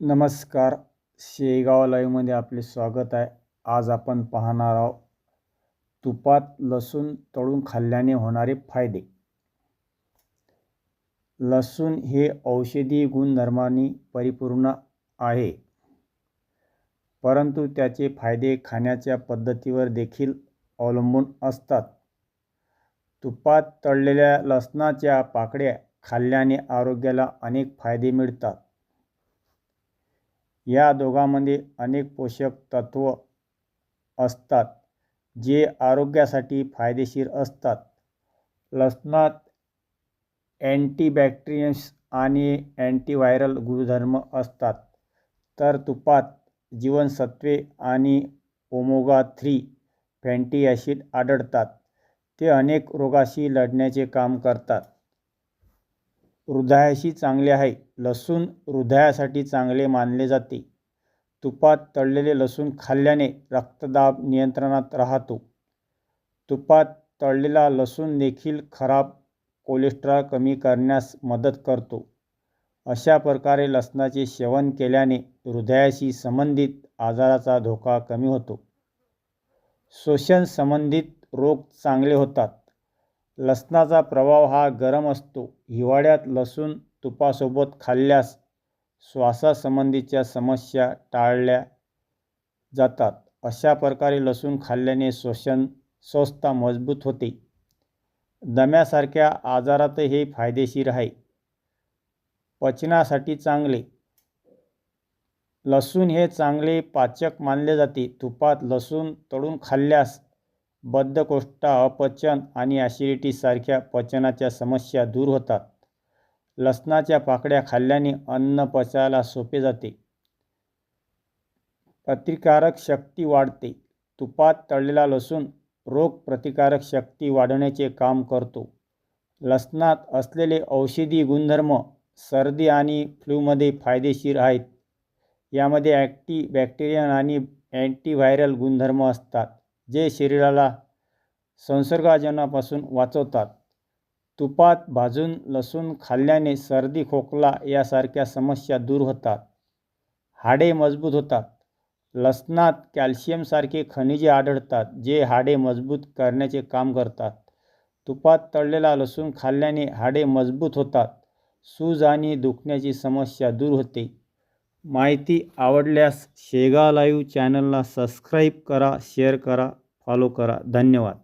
नमस्कार. शेगाव लाईव्हमध्ये आपले स्वागत आहे. आज आपण पाहणार आहोत तुपात लसूण तळून खाल्ल्याने होणारे फायदे. लसूण हे औषधी गुणधर्मांनी परिपूर्ण आहे. परंतु त्याचे फायदे खाण्याच्या पद्धतीवर देखील अवलंबून असतात. तुपात तळलेल्या लसणाच्या पाकळ्या खाल्ल्याने आरोग्याला अनेक फायदे मिळतात. या दोघांमध्ये अनेक पोषक तत्व असतात जे आरोग्यासाठी फायदेशीर असतात. लसणात अँटीबॅक्टेरियन्स आणि अँटीव्हायरल गुणधर्म असतात. तर तुपात जीवनसत्त्वे आणि ओमोगा थ्री फॅन्टी ॲसिड आढळतात. ते अनेक रोगाशी लढण्याचे काम करतात. हृदयाशी चांगले आहे. लसूण हृदयासाठी चांगले मानले जाते. तुपात तळलेले लसूण खाल्ल्याने रक्तदाब नियंत्रणात राहतो. तुपात तळलेला लसूण देखील खराब कोलेस्ट्रॉल कमी करण्यास मदत करतो. अशा प्रकारे लसणाचे सेवन केल्याने हृदयाशी संबंधित आजाराचा धोका कमी होतो. श्वसन संबंधित रोग चांगले होतात. लसणाचा प्रभाव हा गरम असतो. हिवाळ्यात लसूण तुपासोबत खाल्ल्यास श्वासासंबंधीच्या समस्या टाळल्या जातात. अशा प्रकारे लसूण खाल्ल्याने श्वसन संस्था मजबूत होते. दम्यासारख्या आजारात हे फायदेशीर आहे. पचनासाठी चांगले. लसूण हे चांगले पाचक मानले जाते. तुपात लसूण तळून खाल्ल्यास बद्धकोष्ठा अपचन आणि ॲसिडिटीसारख्या पचनाच्या समस्या दूर होतात. लसणाच्या पाकळ्या खाल्ल्याने अन्न पचायला सोपे जाते. प्रतिकारक शक्ती वाढते. तुपात तळलेला लसूण रोग प्रतिकारक शक्ती वाढवण्याचे काम करतो. लसणात असलेले औषधी गुणधर्म सर्दी आणि फ्लूमध्ये फायदेशीर आहेत. यामध्ये ॲक्टी बॅक्टेरियन आणि अँटीव्हायरल गुणधर्म असतात. जे शरीराला संसर्गाजनापासून वाचवतात. तुपात भाजून लसूण खाल्ल्याने सर्दी खोकला यासारख्या समस्या दूर होतात. हाडे मजबूत होतात. लसणात कॅल्शियमसारखे खनिजे आढळतात जे हाडे मजबूत करण्याचे काम करतात. तुपात तळलेला लसूण खाल्ल्याने हाडे मजबूत होतात. सूज आणि दुखण्याची समस्या दूर होते. माहिती आवडल्यास शेगा लाईव्ह चॅनलला सबस्क्राईब करा शेअर करा फॉलो करा. धन्यवाद.